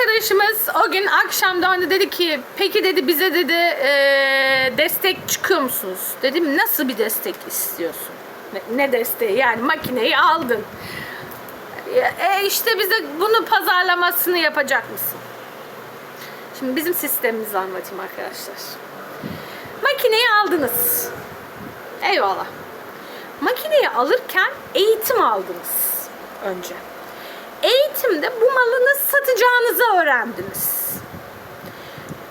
arkadaşımız o gün akşam döndü dedi ki peki dedi bize dedi eee, destek çıkıyor musunuz? Dedim nasıl bir destek istiyorsun? Ne, ne desteği yani makineyi aldın. E işte bize bunu pazarlamasını yapacak mısın? Şimdi bizim sistemimizi anlatayım arkadaşlar. Makineyi aldınız. Eyvallah. Makineyi alırken eğitim aldınız önce. Eğitimde bu malı nasıl satacağınızı öğrendiniz.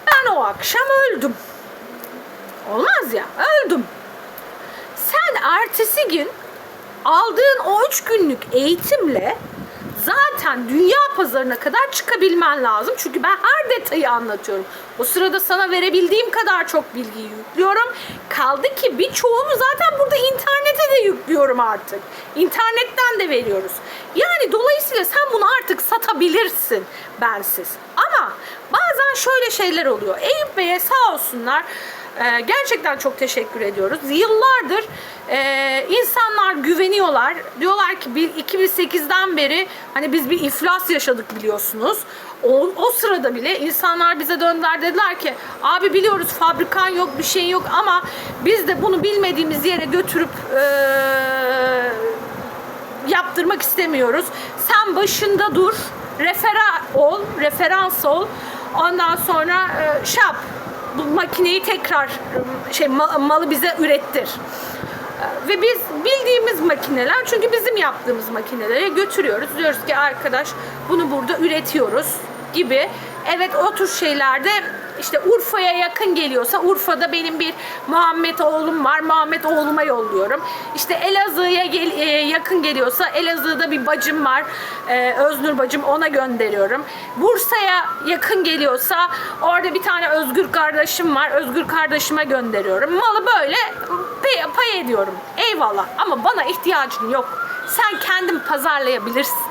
Ben o akşam öldüm. Olmaz ya, öldüm. Sen ertesi gün aldığın o üç günlük eğitimle zaten dünya pazarına kadar çıkabilmen lazım. Çünkü ben her detayı anlatıyorum. O sırada sana verebildiğim kadar çok bilgiyi yüklüyorum. Kaldı ki birçoğunu zaten burada internete de yüklüyorum artık. İnternetten de veriyoruz. Yani dolayısıyla sen bunu artık satabilirsin bensiz. Ama bazen şöyle şeyler oluyor. Eyüp Bey'e sağ olsunlar ee, gerçekten çok teşekkür ediyoruz. Yıllardır e, insanlar güveniyorlar. Diyorlar ki bir 2008'den beri hani biz bir iflas yaşadık biliyorsunuz. O, o sırada bile insanlar bize döndüler dediler ki abi biliyoruz fabrikan yok bir şey yok ama biz de bunu bilmediğimiz yere götürüp e, yaptırmak istemiyoruz. Sen başında dur, refera ol, referans ol. Ondan sonra e, şey bu makineyi tekrar e, şey ma- malı bize ürettir. E, Ve biz bildiğimiz makineler çünkü bizim yaptığımız makinelere götürüyoruz. Diyoruz ki arkadaş bunu burada üretiyoruz gibi. Evet o tür şeylerde işte Urfa'ya yakın geliyorsa Urfa'da benim bir Muhammed oğlum var. Muhammed oğluma yolluyorum. İşte Elazığ'a gel, e, yakın geliyorsa Elazığ'da bir bacım var. E, Öznur bacım ona gönderiyorum. Bursa'ya yakın geliyorsa orada bir tane Özgür kardeşim var. Özgür kardeşime gönderiyorum. Malı böyle pay, pay ediyorum. Eyvallah ama bana ihtiyacın yok. Sen kendin pazarlayabilirsin.